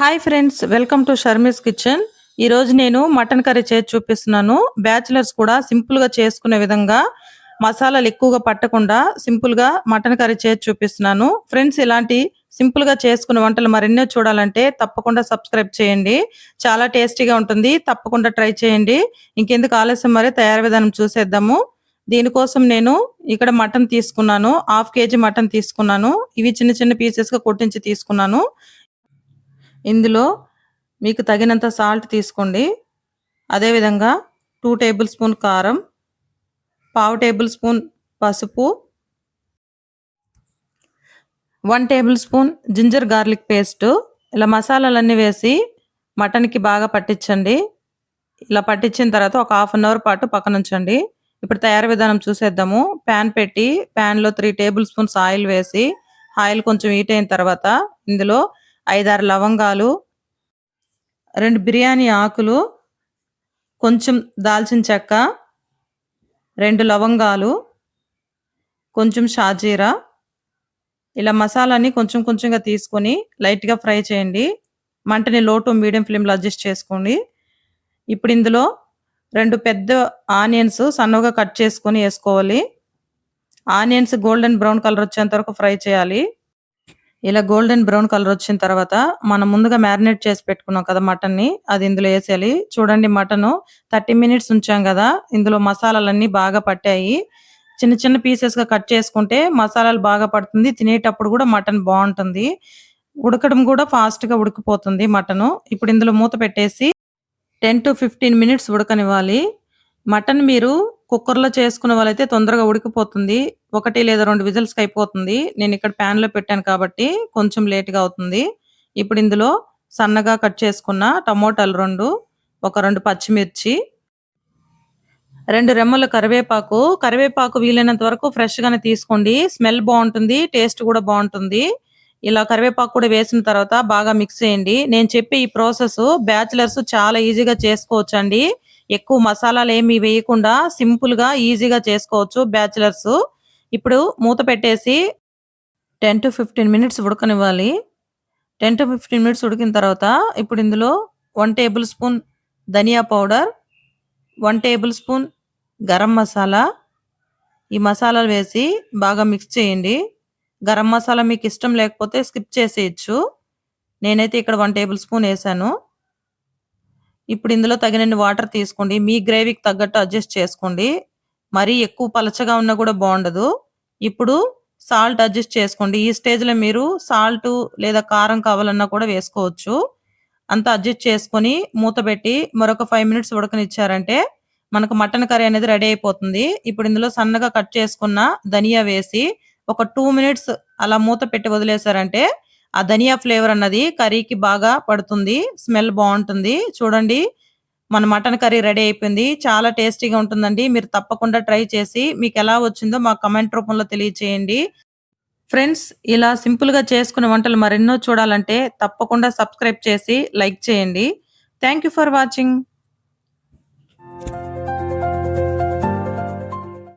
Hi friends welcome to Sharmi's kitchen ఈరోజు నేను mutton curry చేసి చూపిస్తున్నాను. బ్యాచిలర్స్ కూడా సింపుల్గా చేసుకునే విధంగా మసాలాలు ఎక్కువగా పట్టకుండా సింపుల్గా మటన్ కర్రీ చేసి చూపిస్తున్నాను. ఫ్రెండ్స్ ఇలాంటి సింపుల్గా చేసుకునే వంటలు మరెన్నో చూడాలంటే తప్పకుండా సబ్స్క్రైబ్ చేయండి. చాలా టేస్టీగా ఉంటుంది. తప్పకుండా ట్రై చేయండి. ఇంకెందుకు ఆలస్యం మరి? తయారు విధానం చూసేద్దాము. దీనికోసం నేను ఇక్కడ మటన్ తీసుకున్నాను. హాఫ్ కేజీ మటన్ తీసుకున్నాను. ఇవి చిన్న చిన్న పీసెస్గా కొట్టించి తీసుకున్నాను. ఇందులో మీకు తగినంత సాల్ట్ తీసుకోండి. అదేవిధంగా టూ టేబుల్ స్పూన్ కారం పావు టేబుల్ స్పూన్ పసుపు one tablespoon ginger garlic paste ఇలా మసాలాలన్నీ వేసి మటన్కి బాగా పట్టించండి. ఇలా పట్టించిన తర్వాత ఒక హాఫ్ అన్ అవర్ పాటు పక్కన ఉంచండి. ఇప్పుడు తయారీ విధానం చూసేద్దాము. ప్యాన్ పెట్టి ప్యాన్లో త్రీ టేబుల్ స్పూన్స్ ఆయిల్ వేసి ఆయిల్ కొంచెం హీట్ అయిన తర్వాత ఇందులో ఐదారు లవంగాలు రెండు బిర్యానీ ఆకులు కొంచెం దాల్చిన చెక్క రెండు లవంగాలు కొంచెం షాజీరా. ఇలా మసాలాని కొంచెం కొంచెంగా తీసుకొని లైట్గా ఫ్రై చేయండి. మంటని లో టు మీడియం ఫ్లేమ్లో అడ్జస్ట్ చేసుకోండి. ఇప్పుడు ఇందులో రెండు పెద్ద ఆనియన్స్ సన్నగా కట్ చేసుకొని వేసుకోవాలి. ఆనియన్స్ గోల్డెన్ బ్రౌన్ కలర్ వచ్చేంత వరకు ఫ్రై చేయాలి. ఇలా గోల్డెన్ బ్రౌన్ కలర్ వచ్చిన తర్వాత మనం ముందుగా మ్యారినేట్ చేసి పెట్టుకున్నాం కదా మటన్ని అది ఇందులో వేసేయాలి. చూడండి మటన్ థర్టీ మినిట్స్ ఉంచాం కదా ఇందులో మసాలాలన్నీ బాగా పట్టాయి. చిన్న చిన్న పీసెస్గా కట్ చేసుకుంటే మసాలాలు బాగా పడుతుంది తినేటప్పుడు కూడా మటన్ బాగుంటుంది. ఉడకడం కూడా ఫాస్ట్గా ఉడికిపోతుంది మటన్. ఇప్పుడు ఇందులో మూత పెట్టేసి టెన్ టు ఫిఫ్టీన్ మినిట్స్ ఉడకనివ్వాలి. మటన్ మీరు కుక్కర్లో చేసుకునే వాళ్ళైతే తొందరగా ఉడికిపోతుంది. ఒకటి లేదా రెండు విజిల్స్కి అయిపోతుంది. నేను ఇక్కడ ప్యాన్లో పెట్టాను కాబట్టి కొంచెం లేట్గా అవుతుంది. ఇప్పుడు ఇందులో సన్నగా కట్ చేసుకున్న టమోటాలు రెండు ఒక రెండు పచ్చిమిర్చి రెండు రెమ్మల కరివేపాకు. కరివేపాకు వీలైనంత వరకు ఫ్రెష్గానే తీసుకోండి. స్మెల్ బాగుంటుంది టేస్ట్ కూడా బాగుంటుంది. ఇలా కరివేపాకు కూడా వేసిన తర్వాత బాగా మిక్స్ చేయండి. నేను చెప్పే ఈ ప్రాసెస్ బ్యాచిలర్స్ చాలా ఈజీగా చేసుకోవచ్చు అండి ఎక్కువ మసాలాలు ఏమి వేయకుండా సింపుల్గా ఈజీగా చేసుకోవచ్చు బ్యాచిలర్స్ ఇప్పుడు మూత పెట్టేసి టెన్ టు ఫిఫ్టీన్ మినిట్స్ ఉడకనివ్వాలి. టెన్ టు ఫిఫ్టీన్ మినిట్స్ ఉడికిన తర్వాత ఇప్పుడు ఇందులో వన్ టేబుల్ స్పూన్ ధనియా powder one tablespoon garam masala ఈ మసాలాలు వేసి బాగా మిక్స్ చేయండి. గరం మసాలా మీకు ఇష్టం లేకపోతే స్కిప్ చేసేయచ్చు. నేనైతే ఇక్కడ వన్ టేబుల్ స్పూన్ వేసాను. ఇప్పుడు ఇందులో తగినన్ని వాటర్ తీసుకోండి. మీ గ్రేవీకి తగ్గట్టు అడ్జస్ట్ చేసుకోండి. మరీ ఎక్కువ పలచగా ఉన్నా కూడా బాగుండదు. ఇప్పుడు సాల్ట్ అడ్జస్ట్ చేసుకోండి. ఈ స్టేజ్లో మీరు సాల్ట్ లేదా కారం కావాలన్నా కూడా వేసుకోవచ్చు. అంతా అడ్జస్ట్ చేసుకొని మూత పెట్టి మరొక ఫైవ్ మినిట్స్ ఉడకనిచ్చారంటే మనకు మటన్ కర్రీ అనేది రెడీ అయిపోతుంది. ఇప్పుడు ఇందులో సన్నగా కట్ చేసుకున్న ధనియా వేసి ఒక టూ మినిట్స్ అలా మూత పెట్టి వదిలేశారంటే ఆ ధనియా ఫ్లేవర్ అన్నది కర్రీకి బాగా పడుతుంది. స్మెల్ బాగుంటుంది. చూడండి. మన మటన్ కర్రీ రెడీ అయిపోయింది. చాలా టేస్టీగా ఉంటుందండి. మీరు తప్పకుండా ట్రై చేసి మీకు ఎలా వచ్చిందో మా కమెంట్ రూపంలో తెలియచేయండి. ఫ్రెండ్స్ ఇలా సింపుల్గా చేసుకునే వంటలు మరెన్నో చూడాలంటే తప్పకుండా సబ్స్క్రైబ్ చేసి లైక్ చేయండి. Thank you for watching.